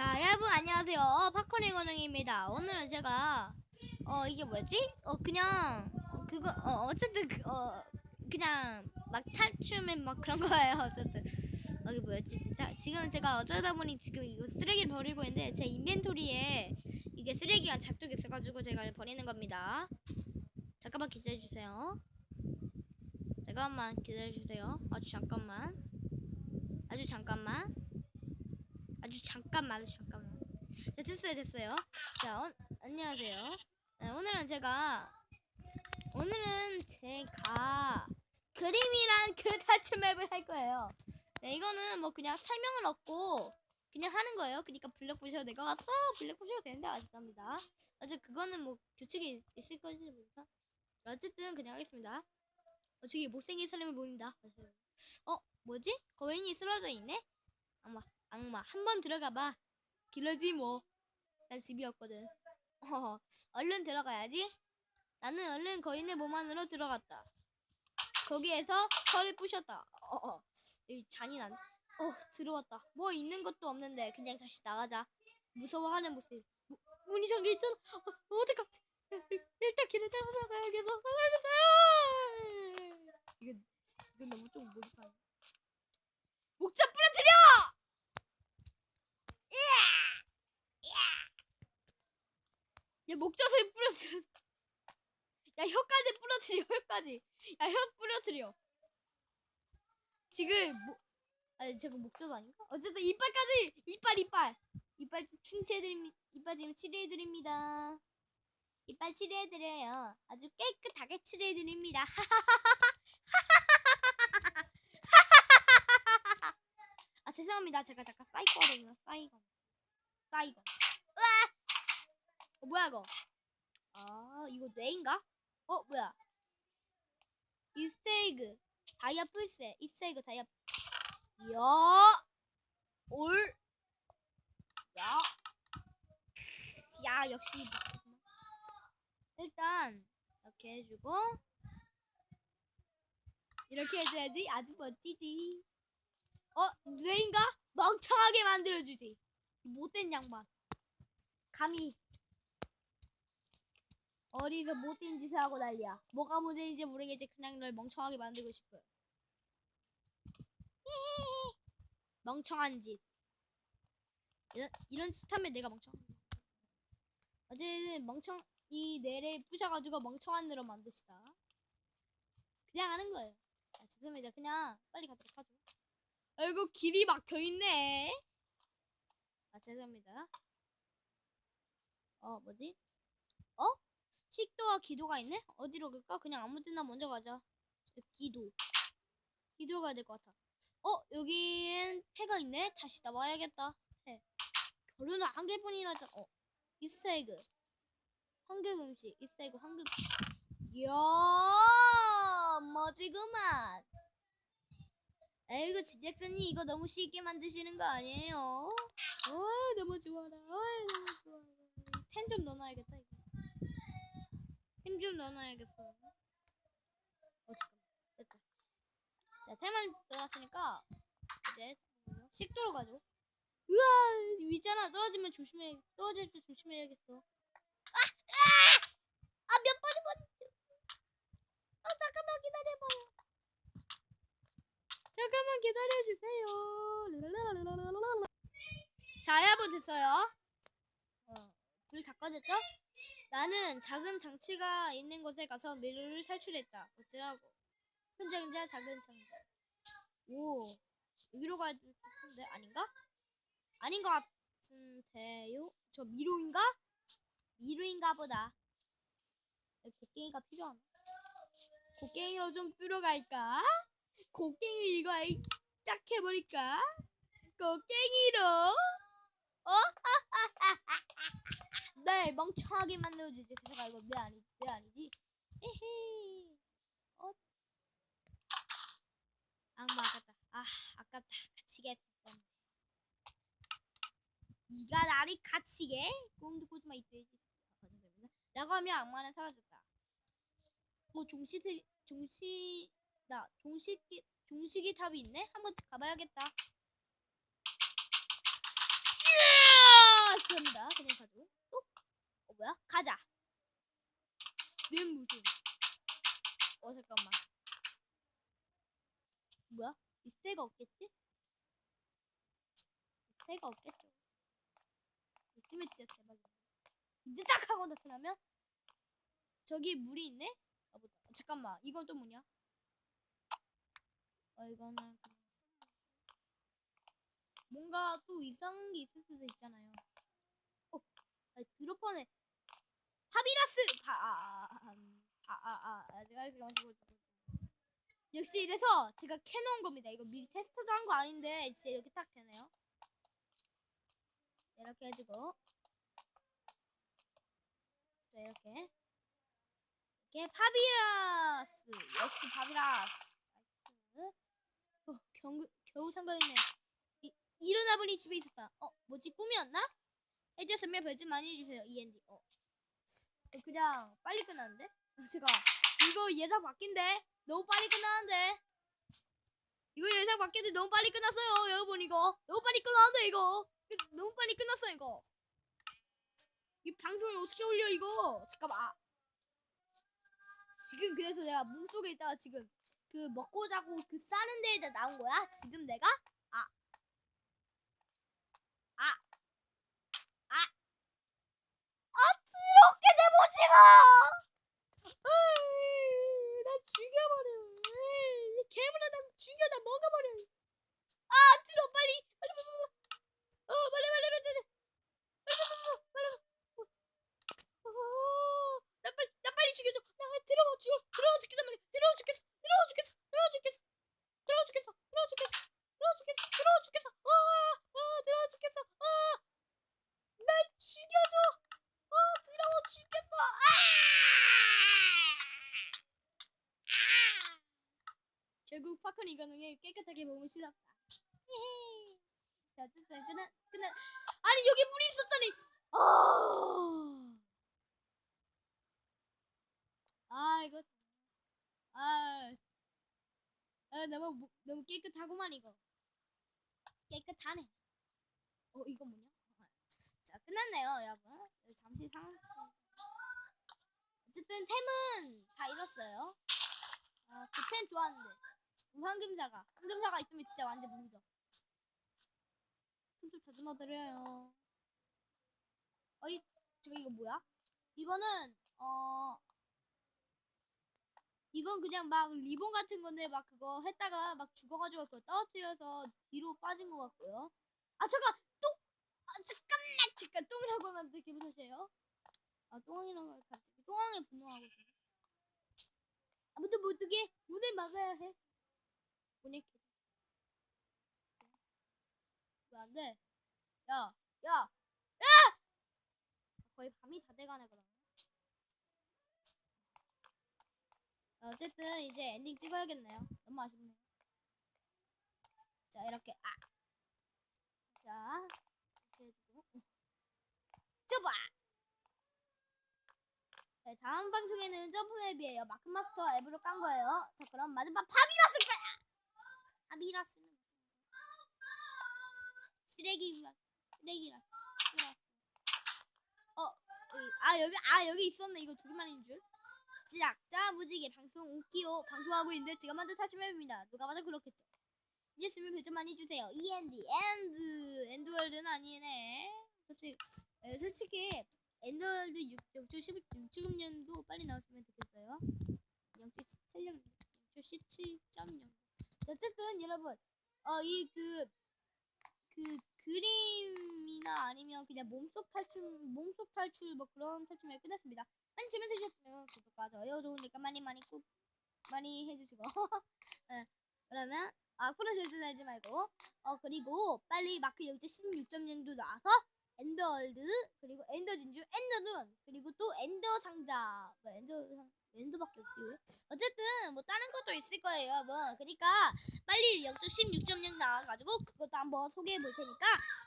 자, 여러분 안녕하세요. 팝콘의 권영입니다. 오늘은 제가 어 이게 뭐였지? 어 그냥 어, 그거 어 어쨌든 그, 어 그냥 막 탈출맨 막 그런 거예요. 어쨌든 어, 이게 뭐였지 진짜? 지금 제가 어쩌다 보니 지금 이거 쓰레기를 버리고 있는데 제 인벤토리에 이게 쓰레기가 잔뜩 있어가지고 제가 버리는 겁니다. 잠깐만 기다려 주세요. 잠깐만 기다려 주세요. 아주 잠깐만. 아주 잠깐만. 아주 잠깐만 잠깐만. 자 됐어요 됐어요. 자 어, 안녕하세요. 네, 오늘은 제가 오늘은 제가 그림이란 그 다츠 맵을 할 거예요. 네 이거는 뭐 그냥 설명은 없고 그냥 하는 거예요. 그러니까 블랙 보셔도 될것 같아 블랙 보셔도 되는데 아쉽답니다. 어제 그거는 뭐 규칙이 있- 있을 것인지 모르겠다 어쨌든 그냥 하겠습니다. 어 저기 못생긴 사람이 보인다. 어 뭐지? 거인이 쓰러져 있네? 아마 악마 한 번 들어가봐. 길러지 뭐난 집이었거든. 어, 얼른 들어가야지. 나는 얼른 거인의 몸 안으로 들어갔다. 거기에서 털을 부셨다. 어, 어. 이 잔인한. 어 들어왔다. 뭐 있는 것도 없는데 그냥 다시 나가자. 무서워하는 모습. 무, 문이 잠겨 있잖아. 어, 어떡하지 일단 길을 따라 나가야겠어 살려주세요! 이건 이건 너무 좀 몰입하네. 목자 부러뜨려 야 목젖을 부러뜨려. 야 혀까지 부러뜨려 혀까지. 야혀 부러뜨려. 지금 뭐 아니 저거 목젖 아닌가? 어쨌든 이빨까지 이빨 이빨 이빨 좀 충치해드립니다. 이빨 지금 치료해드립니다. 이빨 치료해드려요. 아주 깨끗하게 치료해드립니다. 아 죄송합니다. 제가 잠깐 사이거든요. 사이건. 사이건. 으아! 어, 뭐야 이거? 아 이거 뇌인가? 어 뭐야? 이스테이그 다이아 풀세 이스테이그 다이아 이야 올 야. 야 역시. 일단 이렇게 해주고 이렇게 해줘야지 아주 멋지지 어 뇌인가? 멍청하게 만들어주지 이 못된 양반 감히 어디서 못된 짓을 하고 난리야. 뭐가 문제인지 모르겠지. 그냥 널 멍청하게 만들고 싶어요. 멍청한 짓. 이런, 이런 짓 하면 내가 멍청. 어제는 멍청 이 뇌를 부셔가지고 멍청한 뇌로 만듭시다. 그냥 하는 거예요. 아, 죄송합니다. 그냥 빨리 가도록 하죠. 아이고 길이 막혀 있네. 아 죄송합니다. 어 뭐지? 어? 식도와 기도가 있네? 어디로 갈까? 그냥 아무 데나 먼저 가자. 기도. 기도로 가야 될 것 같아. 어? 여기엔 패가 있네? 다시 나와야겠다. 패. 결혼은 한 개뿐이라자. 어. 이스에그. 황금 음식. 이스에그 황금. 이야, 멋지구만. 에이구, 제작자님 이거 너무 쉽게 만드시는 거 아니에요? 어, 너무 좋아라. 어, 너무 좋아라. 텐좀 넣어놔야겠다, 이거. 힘좀 넣어놔야겠어. 어, 잠깐만. 됐다. 자, 템을 넣어놨으니까, 이제, 식도로 가죠. 우와, 위잖아. 떨어지면 조심해. 떨어질 때 조심해야겠어. 아! 아! 아, 몇 번을 버렸지. 아, 잠깐만 기다려봐요. 잠깐만 기다려주세요. 자, 여러분 됐어요. 어, 불다 꺼졌죠? 나는 작은 장치가 있는 곳에 가서 미로를 탈출했다. 어쩌라고? 큰 장자, 작은 장자. 오, 여기로 가야 될 텐데 아닌가? 아닌 것 같은데요? 저 미로인가? 미로인가 보다. 에, 곡괭이가 필요하나? 곡괭이로 좀 뚫어갈까? 곡괭이 이거 아이 딱 해버릴까? 곡괭이로? 어? 날 멍청하게 만들어주지. 그래서 이거 왜 아니 왜 아니지? 에헤이. 어? 악마 아깝다. 아 아깝다. 갇히게. 네가 나를 갇히게? 꿈도 꾸지 마 이 돼지. 아, 죄송합니다. 라고 하면 악마는 사라졌다. 뭐 종시트 종시 있다. 종식이 종식이 탑이 있네. 한번 가봐야겠다. 그럽니다. 그냥 가죠. 또? 어 뭐야? 가자. 는 무슨? 어 잠깐만. 뭐야? 이때가 없겠지? 이때가 없겠죠. 느낌이 진짜 대박이다. 이제 딱 하고 나타나면 저기 물이 있네? 아, 잠깐만 이건 또 뭐냐? 어 이거는 그냥 뭔가 또 이상한 게 있을 수도 있잖아요. 어, 아, 드롭번에 파비라스 파아아아아 아, 아, 아, 제가 이렇게 가지고 역시 이래서 제가 캐놓은 겁니다. 이거 미리 테스트도 한 거 아닌데 진짜 이렇게 딱 되네요. 이렇게 해주고 자 이렇게 이렇게 파비라스 역시 파비라스. 어, 겨우, 겨우 상관했네. 이, 일어나 보니 집에 있었다. 어 뭐지? 꿈이었나? 해주셨으면 별점 많이 해주세요 END 어. 어, 그냥 빨리 끝났는데? 어, 제가 이거 예상 바뀐데? 너무 빨리 끝나는데? 이거 예상 바뀌는데 너무 빨리 끝났어요 여러분 이거. 너무 빨리 끝나는데 이거. 그- 너무 빨리 끝났어 이거. 이 방송을 어떻게 올려 이거? 잠깐만. 아. 지금 그래서 내가 몸속에 있다가 지금 그 먹고 자고 그 싸는 데에다 나온 거야 지금 내가 아 아. 아. 아, 더럽게 내 모시가! 나 죽여버려. 이 괴물아, 나 죽여, 나 먹어버려. 아, 들어, 빨리. 빨리, 빨리, 빨리. 어, 빨리, 빨리, 빨리. 빨리, 빨리, 빨리, 빨리. 어, 나 빨리, 나 빨리 죽여줘. 나 들어와 죽여, 들어와 죽겠단 말이야. 들어와 죽겠어, 들어와 죽겠어, 들어와 죽겠어, 들어와 죽겠어, 들어와 죽겠어, 들어와 죽겠어, 들어와 죽겠어. 아, 아, 들어와 죽겠어. 아, 날 죽여줘. 아, 들어와 죽겠어. 아! 결국 파크는 이가능에 깨끗하게 몸을 씻었다. 자, 어쨌든 끝나 끝나. 아니 여기 물이 있었다니. 아, 아 이거 아, 아 너무 무- 너무 깨끗하구만 이거. 깨끗하네. 어 이거 뭐냐? 자 끝났네요 여러분. 네, 잠시 상황. 어쨌든 템은 다 잃었어요. 아, 그템 좋았는데. 황금사가. 황금사가 있으면 진짜 완전 무죠. 손좀 다듬어 드려요. 어이, 저거 이거 뭐야? 이거는 어 이건 그냥 막 리본 같은 건데 막 그거 했다가 막 죽어가지고 그거 떨어뜨려서 뒤로 빠진 것 같고요. 아 잠깐 똥! 아 잠깐만 잠깐 똥이라고 하는데 기분 탓이에요? 아 똥이라고 하 갑자기 똥왕에 분노하고 있어. 아무도 못 오게 문을 막아야 해. 켜. 왜안 돼? 야, 야, 야! 거의 밤이 다 돼가네 그럼. 어쨌든 이제 엔딩 찍어야겠네요. 너무 아쉽네요. 자 이렇게 아, 자 이렇게 해주고, 접아. 네, 다음 방송에는 점프맵이에요. 마크마스터 앱으로 깐 거예요. 자, 그럼 마지막 파비러스 거야. 파비러스는 쓰레기 쓰레기라. 쓰레기. 어, 여기, 아 여기 아 있었네. 이거 두 개만 있는 줄. 시작자 무지개 방송 오키오 방송하고 있는데 제가 만든 탈출맵입니다. 누가 봐도 그렇겠죠. 이제 쓰면 별점 많이 주세요. END 엔드 엔드월드는 아니네. 솔직히 에, 솔직히 엔더월드 0.16년도 빨리 나왔으면 좋겠어요. 0.17년, 0.17.0. 어쨌든 여러분, 어 이 그 그 그 림이나 아니면 그냥 몸속 탈출, 몸속 탈출 뭐 그런 탈출을 끝냈습니다. 많이 재밌으셨으면 구독과 좋아요 좋으니까 많이 많이 꾹 많이 해주시고. 네, 그러면 앞으로 절전하지 말고 어 그리고 빨리 마크 0.16.0도 나와서 엔더월드 그리고 엔더 진주 엔더눈 그리고 또 엔더 상자 뭐 엔더 상 엔더밖에 없지 어쨌든 뭐 다른 것도 있을 거예요 여러분 그러니까 빨리 0.16.0 나와가지고 그것도 한번 소개해 볼 테니까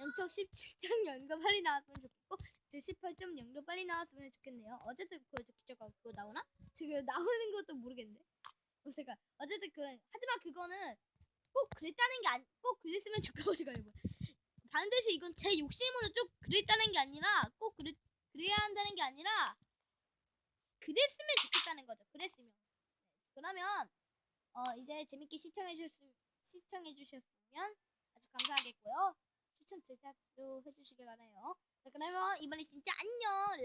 0.17.0도 빨리 나왔으면 좋겠고 18.0도 빨리 나왔으면 좋겠네요. 어쨌든 그거 저거 그거 나오나? 지금 나오는 것도 모르겠는데 어, 제가 어쨌든 그 하지만 그거는 꼭 그랬다는 게 아니 꼭 그랬으면 여러분 반드시 이건 제 욕심으로 쭉 그랬다는 게 아니라 꼭 그랬, 그래야 한다는 게 아니라 그랬으면 좋겠다는 거죠. 그랬으면. 그러면 어 이제 재밌게 시청해 주셨 시청해 주셨으면 아주 감사하겠고요. 추천 절대로 해주시기 바라요. 자 그러면 이번에 진짜 안녕.